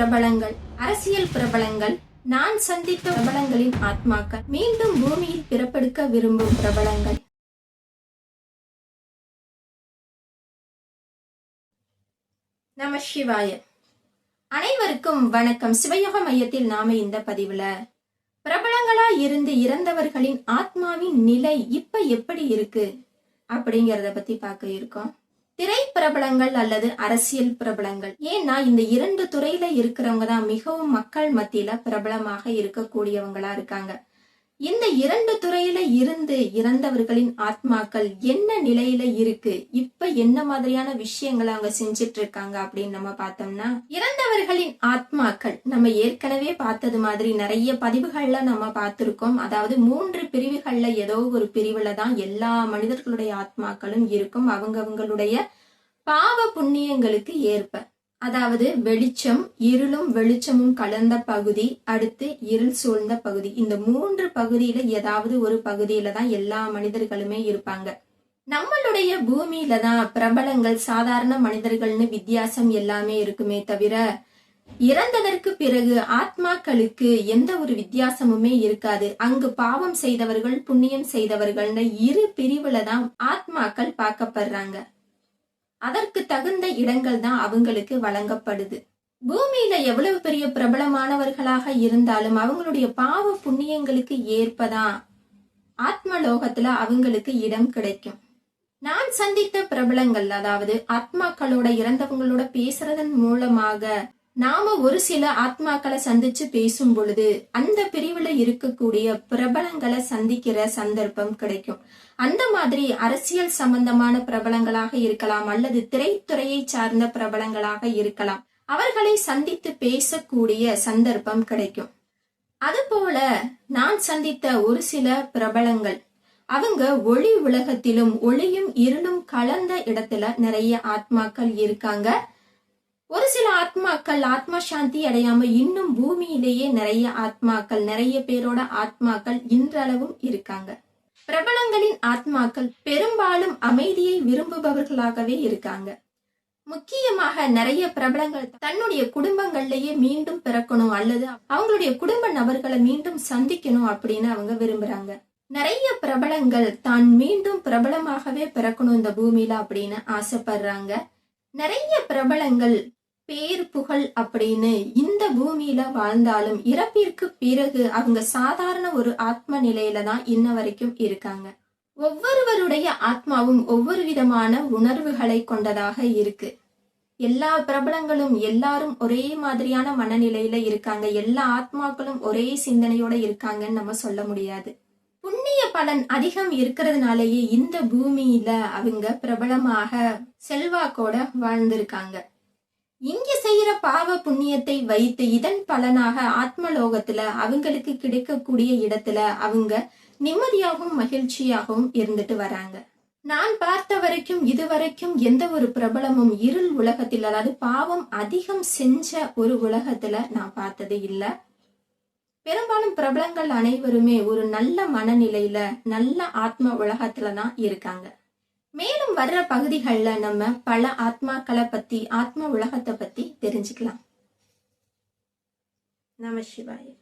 பிரபலங்கள் அரசியல் பிரபலங்கள் நான் சந்தித்த பிரபலங்களின் ஆத்மாக்கள் மீண்டும் பூமியில் பிறப்பெடுக்க விரும்பும் பிரபலங்கள். நம சிவாய. அனைவருக்கும் வணக்கம். சிவயோக மையத்தில் நாம இந்த பதிவுல பிரபலங்களா இருந்து இறந்தவர்களின் ஆத்மாவின் நிலை இப்ப எப்படி இருக்கு அப்படிங்கறத பத்தி பார்க்க இருக்கோம். திரை பிரபலங்கள் அல்லது அரசியல் பிரபலங்கள். ஏன்னா இந்த இரண்டு துறையில இருக்கிறவங்க தான் மிகவும் மக்கள் மத்தியில பிரபலமாக இருக்கக்கூடியவங்களா இருக்காங்க. இந்த இரண்டு துறையில இருந்து இறந்தவர்களின் ஆத்மாக்கள் என்ன நிலையில இருக்கு? இப்ப என்ன மாதிரியான விஷயங்களை அவங்க செஞ்சிட்டு இருக்காங்க அப்படின்னு நம்ம பார்த்தோம்னா இறந்தவர்களின் ஆத்மாக்கள் நம்ம ஏற்கனவே பார்த்தது மாதிரி நிறைய பதிவுகள்ல நம்ம பார்த்திருக்கோம். அதாவது மூன்று பிரிவுகள்ல ஏதோ ஒரு பிரிவுல தான் எல்லா மனிதர்களுடைய ஆத்மாக்களும் இருக்கும். அவங்கவங்களுடைய பாவ புண்ணியங்களுக்கு ஏற்ப. அதாவது வெளிச்சம் இருளும் வெளிச்சமும் கலந்த பகுதி அடுத்து இருள் சூழ்ந்த பகுதி. இந்த மூன்று பகுதியில ஏதாவது ஒரு பகுதியில தான் எல்லா மனிதர்களுமே இருப்பாங்க. நம்மளுடைய பூமியில தான் பிரபலங்கள் சாதாரண மனிதர்கள்னு வித்தியாசம் எல்லாமே இருக்குமே தவிர இறந்ததற்கு பிறகு ஆத்மாக்களுக்கு எந்த ஒரு வித்தியாசமுமே இருக்காது. அங்கு பாவம் செய்தவர்கள் புண்ணியம் செய்தவர்கள்னு இரு பிரிவுல தான் ஆத்மாக்கள் பார்க்கப்படுறாங்க. அதற்கு தகுந்த இடங்கள் தான் அவங்களுக்கு வழங்கப்படுது. பூமியில எவ்வளவு பெரிய பிரபலமானவர்களாக இருந்தாலும் அவங்களுடைய பாவ புண்ணியங்களுக்கு ஏற்பதான் ஆத்மலோகத்துல அவங்களுக்கு இடம் கிடைக்கும். நான் சந்தித்த பிரபலங்கள் அதாவது ஆத்மாக்களோட இறந்தவங்களோட பேசுறதன் மூலமாக நாம ஒரு சில ஆத்மாக்களை சந்திச்சு பேசும் பொழுது அந்த பிரிவுல இருக்கக்கூடிய பிரபலங்களை சந்திக்கிற சந்தர்ப்பம் கிடைக்கும். அந்த மாதிரி அரசியல் சம்பந்தமான பிரபலங்களாக இருக்கலாம் அல்லது திரைத்துறையை சார்ந்த பிரபலங்களாக இருக்கலாம். அவர்களை சந்தித்து பேசக்கூடிய சந்தர்ப்பம் கிடைக்கும். அதுபோல நான் சந்தித்த ஒரு சில பிரபலங்கள் அவங்க ஒளி உலகத்திலும் ஒளியும் இருளும் கலந்த இடத்துல நிறைய ஆத்மாக்கள் இருக்காங்க. ஒரு சில ஆத்மாக்கள் ஆத்மா சாந்தி அடையாம இன்னும் பூமியிலேயே நிறைய ஆத்மாக்கள் நிறைய பேரோட ஆத்மாக்கள் இன்றளவும் இருக்காங்க. பிரபலங்களின் ஆத்மாக்கள் பெரும்பாலும் அமைதியை விரும்புபவர்களாகவே இருக்காங்க. முக்கியமாக நிறைய பிரபலங்கள் தன்னுடைய குடும்பங்கள்லயே மீண்டும் பிறக்கணும் அல்லது அவங்களுடைய குடும்ப நபர்களை மீண்டும் சந்திக்கணும் அப்படின்னு அவங்க விரும்புறாங்க. நிறைய பிரபலங்கள் தான் மீண்டும் பிரபலமாகவே பிறக்கணும் இந்த பூமியில அப்படின்னு ஆசைப்படுறாங்க. நிறைய பிரபலங்கள் பேர் புகழ் அப்படின்னு இந்த பூமியில வாழ்ந்தாலும் இறப்பிற்கு பிறகு அவங்க சாதாரண ஒரு ஆத்ம நிலையில தான் இன்ன வரைக்கும் இருக்காங்க. ஒவ்வொருவருடைய ஆத்மாவும் ஒவ்வொரு விதமான உணர்வுகளை கொண்டதாக இருக்கு. எல்லா பிரபலங்களும் எல்லாரும் ஒரே மாதிரியான மனநிலையில இருக்காங்க. எல்லா ஆத்மாக்களும் ஒரே சிந்தனையோட இருக்காங்கன்னு நம்ம சொல்ல முடியாது. புண்ணிய பலன் அதிகம் இருக்கிறதுனாலேயே இந்த பூமியில அவங்க பிரபலமாக செல்வாக்கோட வாழ்ந்திருக்காங்க. இங்க செய்யற பாவ புண்ணியத்தை வைத்து இதன் பலனாக ஆத்மலோகத்துல அவங்களுக்கு கிடைக்கக்கூடிய இடத்துல அவங்க நிம்மதியாகவும் மகிழ்ச்சியாகவும் இருந்துட்டு வராங்க. நான் பார்த்த வரைக்கும் இதுவரைக்கும் எந்த ஒரு பிரபலமும் இருள் உலகத்தில் அதாவது பாவம் அதிகம் செஞ்ச ஒரு உலகத்துல நான் பார்த்தது இல்லை. பெரும்பாலும் பிரபலங்கள் அனைவருமே ஒரு நல்ல மனநிலையில நல்ல ஆத்ம உலகத்துல தான் இருக்காங்க. மேலும் வர்ற பகுதிகளில் நம்ம பல ஆத்மாக்களை பத்தி ஆத்ம உலகத்தை பத்தி தெரிஞ்சுக்கலாம். நம சிவாய.